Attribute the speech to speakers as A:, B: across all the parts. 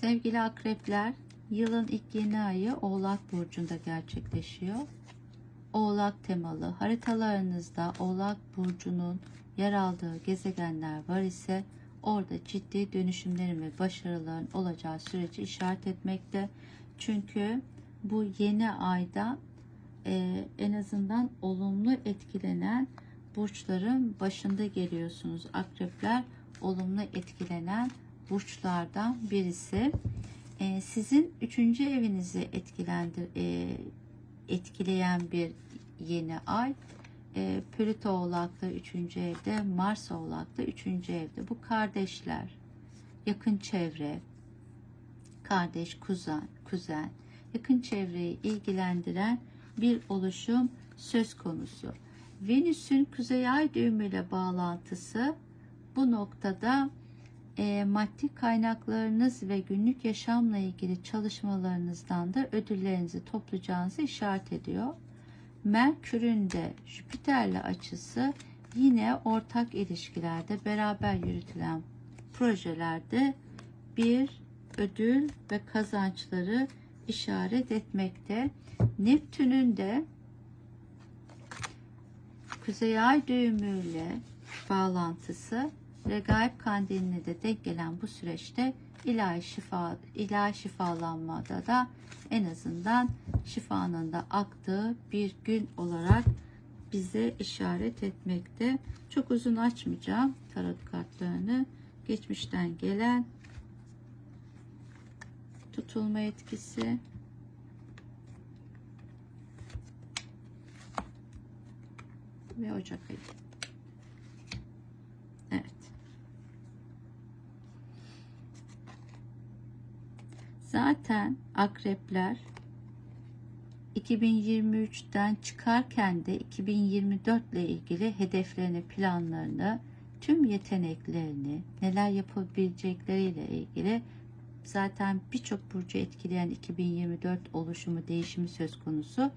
A: Sevgili akrepler, yılın ilk yeni ayı Oğlak Burcu'nda gerçekleşiyor. Oğlak temalı haritalarınızda Oğlak Burcu'nun yer aldığı gezegenler var ise orada ciddi dönüşümlerin ve başarıların olacağı süreci işaret etmekte. Çünkü bu yeni ayda e, en azından olumlu etkilenen burçların başında geliyorsunuz. Akrepler olumlu etkilenen burçlardan birisi. E, sizin üçüncü evinizi etkilendir, e, etkileyen bir yeni ay. E, Plüto Oğlak'ta üçüncü evde, Mars Oğlak'ta üçüncü evde. Bu kardeşler, yakın çevre, kardeş, kuzen, kuzen, yakın çevreyi ilgilendiren bir oluşum söz konusu. Venüs'ün kuzey ay düğümüyle bağlantısı bu noktada e, maddi kaynaklarınız ve günlük yaşamla ilgili çalışmalarınızdan da ödüllerinizi toplayacağınızı işaret ediyor. Merkür'ün de Jüpiter'le açısı yine ortak ilişkilerde beraber yürütülen projelerde bir ödül ve kazançları işaret etmekte. Neptün'ün de Kuzey Ay düğümüyle bağlantısı Regaib kandiline de denk gelen bu süreçte ilahi şifa ilahi şifalanmada da en azından şifanın da aktığı bir gün olarak bize işaret etmekte. Çok uzun açmayacağım tarot kartlarını. Geçmişten gelen tutulma etkisi ve Ocak ayı. Evet. Zaten akrepler 2023'ten çıkarken de 2024 ile ilgili hedeflerini, planlarını, tüm yeteneklerini, neler yapabilecekleriyle ilgili zaten birçok burcu etkileyen 2024 oluşumu, değişimi söz konusu.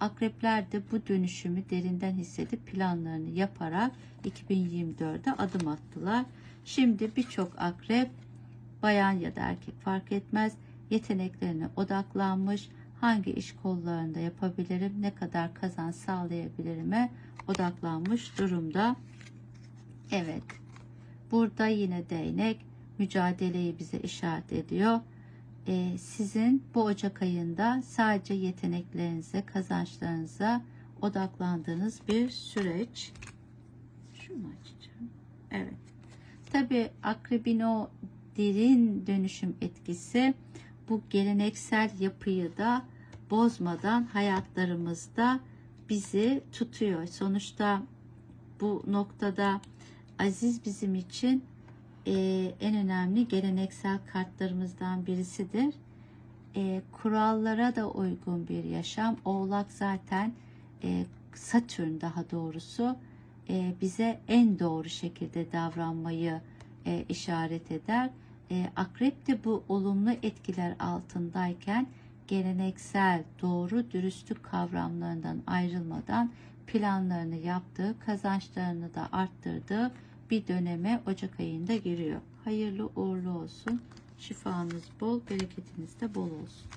A: Akrepler de bu dönüşümü derinden hissedip planlarını yaparak 2024'e adım attılar. Şimdi birçok akrep bayan ya da erkek fark etmez yeteneklerine odaklanmış. Hangi iş kollarında yapabilirim, ne kadar kazan sağlayabilirime odaklanmış durumda. Evet. Burada yine değnek mücadeleyi bize işaret ediyor. Ee, sizin bu Ocak ayında sadece yeteneklerinize, kazançlarınıza odaklandığınız bir süreç. Şunu açacağım. Evet. Tabi akrebin o derin dönüşüm etkisi bu geleneksel yapıyı da bozmadan hayatlarımızda bizi tutuyor. Sonuçta bu noktada Aziz bizim için e, en önemli geleneksel kartlarımızdan birisidir. E, kurallara da uygun bir yaşam. Oğlak zaten e, Satürn daha doğrusu e, bize en doğru şekilde davranmayı e, işaret eder. E, akrep de bu olumlu etkiler altındayken geleneksel doğru dürüstlük kavramlarından ayrılmadan planlarını yaptığı, kazançlarını da arttırdığı bir döneme Ocak ayında giriyor. Hayırlı uğurlu olsun. Şifanız bol, bereketiniz de bol olsun.